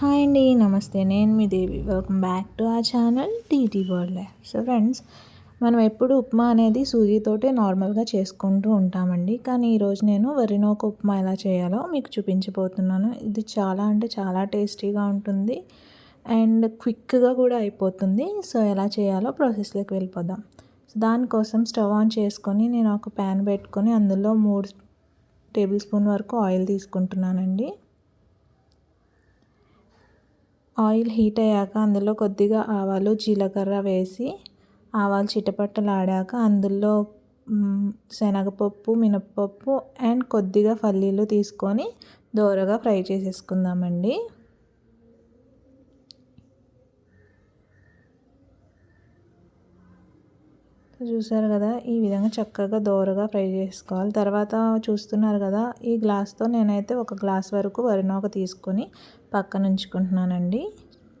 Hi అండి నమస్తే. నేను మీ దేవి. వెల్కమ్ బ్యాక్ టు ఆ channel TT world so friends మనం ఎప్పుడు ఉప్మా అనేది సూజీతోటే నార్మల్గా చేసుకుంటూ ఉంటామండి. కానీ ఈరోజు నేను వరినోక ఉప్మా ఎలా చేయాలో మీకు చూపించబోతున్నాను. ఇది చాలా అంటే చాలా టేస్టీగా ఉంటుంది అండ్ క్విక్గా కూడా అయిపోతుంది. సో ఎలా చేయాలో ప్రాసెస్లోకి వెళ్ళిపోదాం. సో దానికోసం స్టవ్ ఆన్ చేసుకొని నేను ఒక ప్యాన్ పెట్టుకొని అందులో మూడు టేబుల్ స్పూన్ వరకు ఆయిల్ తీసుకుంటున్నానండి. ఆయిల్ హీట్ అయ్యాక అందులో కొద్దిగా ఆవాలు జీలకర్ర వేసి ఆవాలు చిటపట్టలాడాక అందులో శనగపప్పు మినప్పప్పు అండ్ కొద్దిగా పల్లీలు తీసుకొని దోరగా ఫ్రై చేసేసుకుందామండి. చూసారు కదా ఈ విధంగా చక్కగా దోరగా ఫ్రై చేసుకోవాలి. తర్వాత చూస్తున్నారు కదా ఈ గ్లాస్తో నేనైతే ఒక గ్లాస్ వరకు వరినూక తీసుకొని పక్కన ఉంచుకుంటున్నానండి.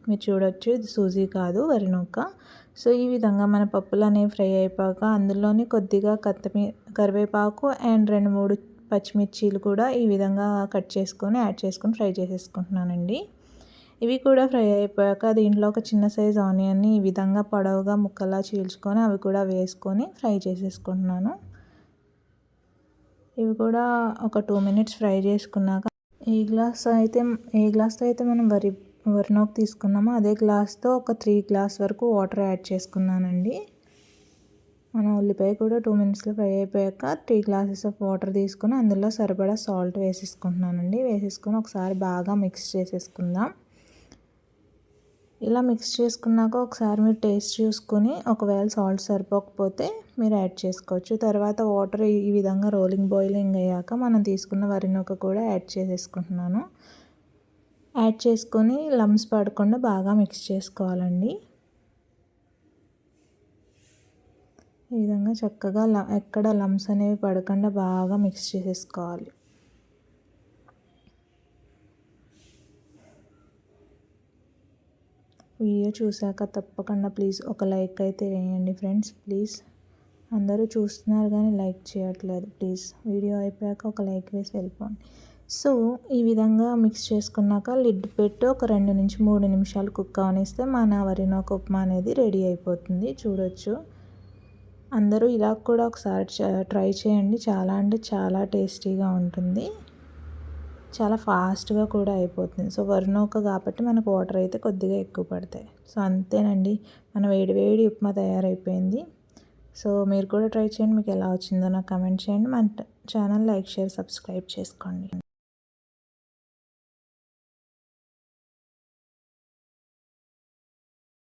మీరు చూడొచ్చు ఇది సూజీ కాదు వరినూక సో ఈ విధంగా మన పప్పులు అనేవి ఫ్రై అయిపోయాక అందులోని కొద్దిగా కత్తిమీ కరివేపాకు అండ్ రెండు మూడు పచ్చిమిర్చీలు కూడా ఈ విధంగా కట్ చేసుకొని యాడ్ చేసుకొని ఫ్రై చేసేసుకుంటున్నానండి. ఇవి కూడా ఫ్రై అయిపోయాక దీంట్లో ఒక చిన్న సైజ్ ఆనియన్ని ఈ విధంగా పొడవుగా ముక్కలా చీల్చుకొని అవి కూడా వేసుకొని ఫ్రై చేసేసుకుంటున్నాను. ఇవి కూడా ఒక టూ మినిట్స్ ఫ్రై చేసుకున్నాక ఏ గ్లాస్ అయితే ఏ గ్లాస్తో అయితే మనం వరి వరినోకి తీసుకున్నామో? అదే గ్లాస్తో ఒక త్రీ గ్లాస్ వరకు వాటర్ యాడ్ చేసుకున్నానండి. మన ఉల్లిపాయ కూడా టూ మినిట్స్లో ఫ్రై అయిపోయాక త్రీ గ్లాసెస్ ఆఫ్ వాటర్ తీసుకొని అందులో సరిపడా సాల్ట్ వేసేసుకుంటున్నానండి. వేసేసుకొని ఒకసారి బాగా మిక్స్ చేసేసుకుందాం. ఇలా మిక్స్ చేసుకున్నాక ఒకసారి మీరు టేస్ట్ చూసుకొని ఒకవేళ సాల్ట్ సరిపోకపోతే మీరు యాడ్ చేసుకోవచ్చు. తర్వాత వాటర్ ఈ విధంగా రోలింగ్ బాయిలింగ్ అయ్యాక మనం తీసుకున్న వరినొక కూడా యాడ్ చేసేసుకుంటున్నాను. యాడ్ చేసుకొని లమ్స్ పడకుండా బాగా మిక్స్ చేసుకోవాలండి. ఈ విధంగా చక్కగా ఎక్కడ లమ్స్ అనేవి పడకుండా బాగా మిక్స్ చేసేసుకోవాలి. వీడియో చూశాక తప్పకుండా ప్లీజ్ ఒక లైక్ అయితే వేయండి ఫ్రెండ్స్ ప్లీజ్. అందరూ చూస్తున్నారు కానీ లైక్ చేయట్లేదు. ప్లీజ్ వీడియో అయిపోయాక ఒక లైక్ వేసి వెళ్ళిపోండి. సో ఈ విధంగా మిక్స్ చేసుకున్నాక లిడ్ పెట్టి ఒక రెండు నుంచి మూడు నిమిషాలు కుక్ అవనిస్తే మన వరినోక ఉప్మా అనేది రెడీ అయిపోతుంది. చూడొచ్చు. అందరూ ఇలా కూడా ఒకసారి ట్రై చేయండి. చాలా అంటే చాలా టేస్టీగా ఉంటుంది. చాలా ఫాస్ట్గా కూడా అయిపోతుంది. సో వరినూక కాబట్టి మనకు వాటర్ అయితే కొద్దిగా ఎక్కువ పడతాయి. సో అంతేనండి. మన వేడి వేడి ఉప్మా తయారైపోయింది. సో మీరు కూడా ట్రై చేయండి. మీకు ఎలా వచ్చిందో నాకు కమెంట్ చేయండి. మన ఛానల్ లైక్ షేర్ సబ్స్క్రైబ్ చేసుకోండి.